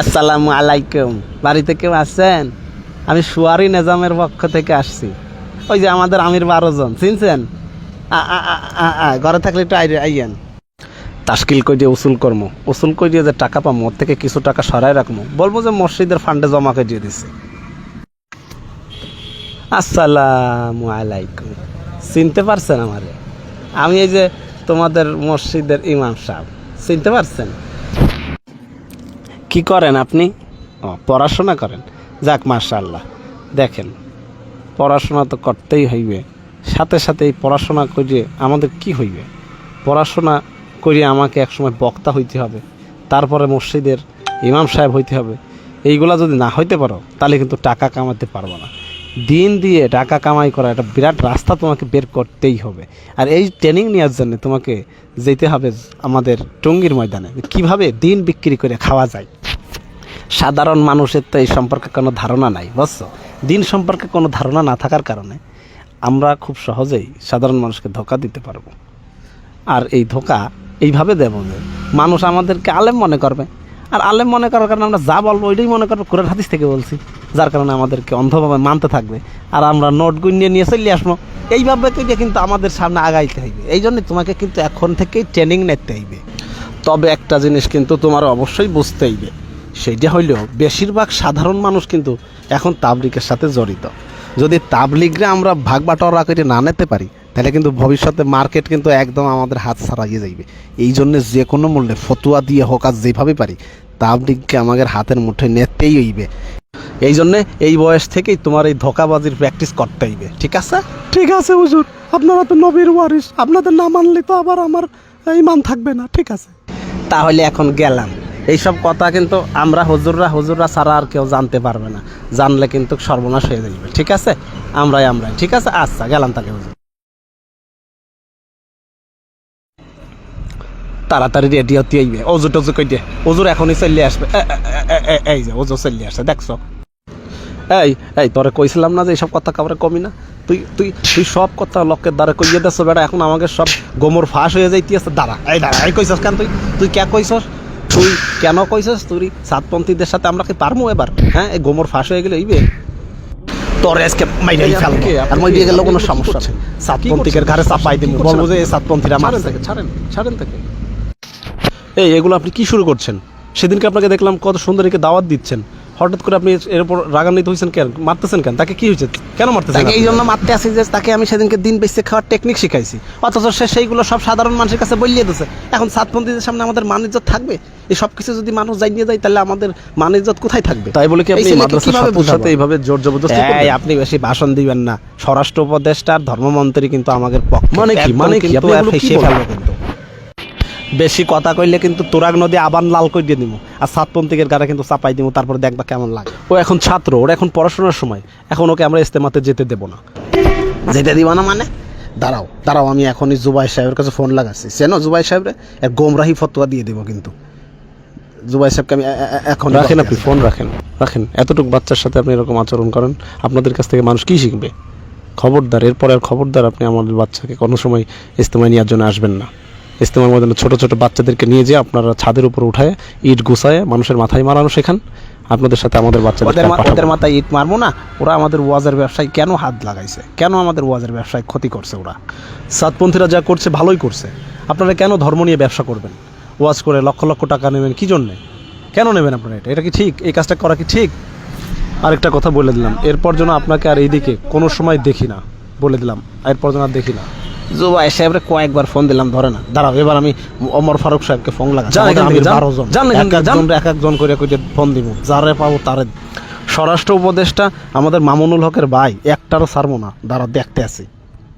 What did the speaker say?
আসসালামু আলাইকুম। বাড়িতে কেউ আছেন? আমি সুয়ারি নিজামের পক্ষ থেকে আসছি। ওই যে আমাদের আমির বারো জন, চিনছেন? ঘরে থাকলে একটু আইয়েন। তাস্কিল কই দিয়ে উসুল কর্ম। উসুল কই দিয়ে যে টাকা পাবো ওর থেকে কিছু টাকা সরাই রাখব বলব যে মসজিদের ফান্ডে জমা করে দিয়ে দিছে। আসসালামু আলাইকুম। চিনতে পারছেন আমারে? আমি এই যে তোমাদের মসজিদের ইমাম সাহেব, চিনতে পারছেন? কি করেন আপনি? ও, পড়াশোনা করেন? যাক মাশাল্লাহ দেখেন, পড়াশোনা তো করতেই হইবে। সাথে সাথে এই পড়াশোনা করিয়ে আমাদের কি হইবে? পড়াশোনা করিয়ে আমাকে একসময় বক্তা হইতে হবে, তারপরে মসজিদের ইমাম সাহেব হইতে হবে। এইগুলা যদি না হইতে পারো, তাহলে কিন্তু টাকা কামাতে পারব না। দিন দিয়ে টাকা কামাই করা একটা বিরাট রাস্তা তোমাকে বের করতেই হবে। আর এই ট্রেনিং নেওয়ার জন্য তোমাকে যেতে হবে আমাদের টঙ্গির ময়দানে। কীভাবে দিন বিক্রি করে খাওয়া যায়? সাধারণ মানুষের তো এই সম্পর্কে কোনো ধারণা নাই, বুঝছ? দিন সম্পর্কে কোনো ধারণা না থাকার কারণে আমরা খুব সহজেই সাধারণ মানুষকে ধোকা দিতে পারব। আর এই ধোকা এইভাবে দেবো যে মানুষ আমাদেরকে আলেম মনে করবে। আর আলেম মনে করার কারণে আমরা যা বলব ওইটাই মনে করব, কোরআন হাদিস থেকে বলছি, যার কারণে আমাদেরকে অন্ধভাবে মানতে থাকবে। আর আমরা নোট গুনিয়ে নিয়ে চলে আসব। এইভাবে কিন্তু কিন্তু আমাদের সামনে আগাইতে হইবে। এই জন্য তোমাকে কিন্তু এখন থেকেই ট্রেনিং নিতে হইবে। তবে একটা জিনিস কিন্তু তোমার অবশ্যই বুঝতে হইবে। সেইটা হইলেও বেশিরভাগ সাধারণ মানুষ কিন্তু এখন তাবলিগের সাথে জড়িত। যদি তাবলিগরে আমরা ভাগ বাটোয়ারা করে না নিতে পারি তাহলে কিন্তু ভবিষ্যতে মার্কেট কিন্তু একদম আমাদের হাত ছাড়াইয়ে যাইবে। এই জন্য যে কোনো মূল্যে ফতুয়া দিয়ে হোক আর যেভাবে পারি তাবলিগকে আমাদের হাতের মুঠে নেতেই হইবে। এই জন্যে এই বয়স থেকেই তোমার এই ধোকাবাজির প্র্যাকটিস করতে হইবে ঠিক আছে? ঠিক আছে হুজুর। আপনারা তো নবীর ওয়ারিস আপনাদের না মানলে তো আবার আমার ইমান থাকবে না ঠিক আছে? তাহলে এখন গেলাম। এইসব কথা কিন্তু আমরা হুজুররা হুজুররা ছাড়া আর কেউ জানতে পারবে না। জানলে কিন্তু সর্বনাশ হয়ে যাবে ঠিক আছে? আমরাই আমরাই। ঠিক আছে? আচ্ছা গেলাম তাকে হুজুর। তাড়াতাড়ি রেডি হতে আইবে অজু টজু কই দিয়ে অজুর এখনই চলে আসবে। এই যে অজু চলে আসছে দেখছ? এই এই, তোরে কইছিলাম না যে এইসব কথা কাউরে কমি না? তুই তুই তুই সব কথা লোকের দ্বারা কইয়ে দেছ বেটা এখন আমাকে সব গোমর ফাঁস হয়ে যাইতে আছে দাঁড়া, এই দাঁড়া, এই কইছস কেন তুই? তুই কে কইছস? তুই কেন কইছস? তুই সাতপন্থীদের সাথে আমরা কি পারমু এবার? হ্যাঁ এই গোমর ফাঁস হয়ে গেলে হইবে? তোর আজকে মাইরাই ফেলব। আর মই দিয়ে গেল কোনো সমস্যা নেই। সাতপন্থীকের ঘরে চাপাই দিমু বলব যে এই সাতপন্থীরা মারছে। ছাড়েন ছাড়েন থেকে এই এগুলো আপনি কি শুরু করছেন? সেদিনকে আপনাকে দেখলাম কত সুন্দর একে দাওয়াত দিচ্ছেন। হঠাৎ করে আপনি এর উপর রাগান্বিত হয়েছেন কেন? মারতেছেন কেন? তাকে কি হয়েছে? কেন মারতেছেন তাকে এই জন্য মারতে আসি যে তাকে আমি সেদিনকে দিন বেঁচে খাওয়ার টেকনিক শিখাইছি। অথচ সে সেইগুলো সব সাধারণ মানুষের কাছে বলিয়ে দিচ্ছে এখন সাতপন্থীদের সামনে আমাদের মানিজ্যত থাকবে? এই সব কিছু যদি মানুষ জানিয়ে যায় তাহলে আমাদের মানিজ্যত কোথায় থাকবে? তাই বলে কি আপনি মাদ্রাসার? সাথে এইভাবে জোর জবরদস্তি এই, করবেন? আপনি বেশি ভাষণ দিবেন না। স্বরাষ্ট্র উপদেষ্টা আর ধর্মমন্ত্রী কিন্তু আমাদের পক্ষে। মানে কি? মানে কি? আপনি ফেঁসে কিন্তু। বেশি কথা কইলে কিন্তু তোরাগ নদী আবার লাল করে দিয়ে দিব আর সাতপন্থীকের গাড়ি কিন্তু চাপাই দিব তারপরে দেখবা কেমন লাগে। ও এখন ছাত্র ওর এখন পড়াশোনার সময়। এখন ওকে আমরা ইস্তেমাতে যেতে দেবো না। যেতে দিব না মানে? দাঁড়াও দাঁড়াও আমি এখনই জুবাই সাহেবের কাছে ফোন লাগাচ্ছি। চেনো জুবাই সাহেবরে? এক গোমরাহি ফতোয়া দিয়ে দেবো কিন্তু। জুবাই সাহেবকে আমি এখন রাখেন আপনি ফোন রাখেন রাখেন। এতটুকু বাচ্চার সাথে আপনি এরকম আচরণ করেন আপনাদের কাছ থেকে মানুষ কি শিখবে? খবরদার এরপরে আর খবরদার আপনি আমাদের বাচ্চাকে কোনো সময় ইস্তেমায় নেওয়ার জন্য আসবেন না। ইস্তেমার মধ্যে ছোট ছোট বাচ্চাদেরকে নিয়ে যেয়ে আপনারা ছাদের উপর উঠায় ইট গুছায় মানুষের মাথায় মারানো শেখান। আপনাদের সাথে আমাদের বাচ্চাদের ওদের মাথায় ইট মারবো না ওরা আমাদের ওয়াজের ব্যবসায় কেন হাত লাগাইছে? কেন আমাদের ওয়াজের ব্যবসায় ক্ষতি করছে ওরা? সাতপন্থীরা যা করছে ভালোই করছে। আপনারা কেন ধর্ম নিয়ে ব্যবসা করবেন? ওয়াজ করে লক্ষ লক্ষ টাকা নেবেন কি জন্যে? কেন নেবেন আপনারা এটা? এটা কি ঠিক? এই কাজটা করা কি ঠিক? আরেকটা কথা বলে দিলাম। এরপর যেন আপনাকে আর এইদিকে কোনো সময় দেখি না বলে দিলাম। এরপর যেন আর দেখি না। জুবাই সাহেবরে কয়েকবার ফোন দিলাম ধরে না। দাঁড়াও এবার আমি অমর ফারুক সাহেবকে ফোন এখান এক একজন এক একজন করে করে ফোন দিব। যারে পাবো তারে স্বরাষ্ট্র উপদেষ্টা আমাদের মামুনুল হকের ভাই একটারও ছাড়বো না। দাঁড়া দেখতে আছি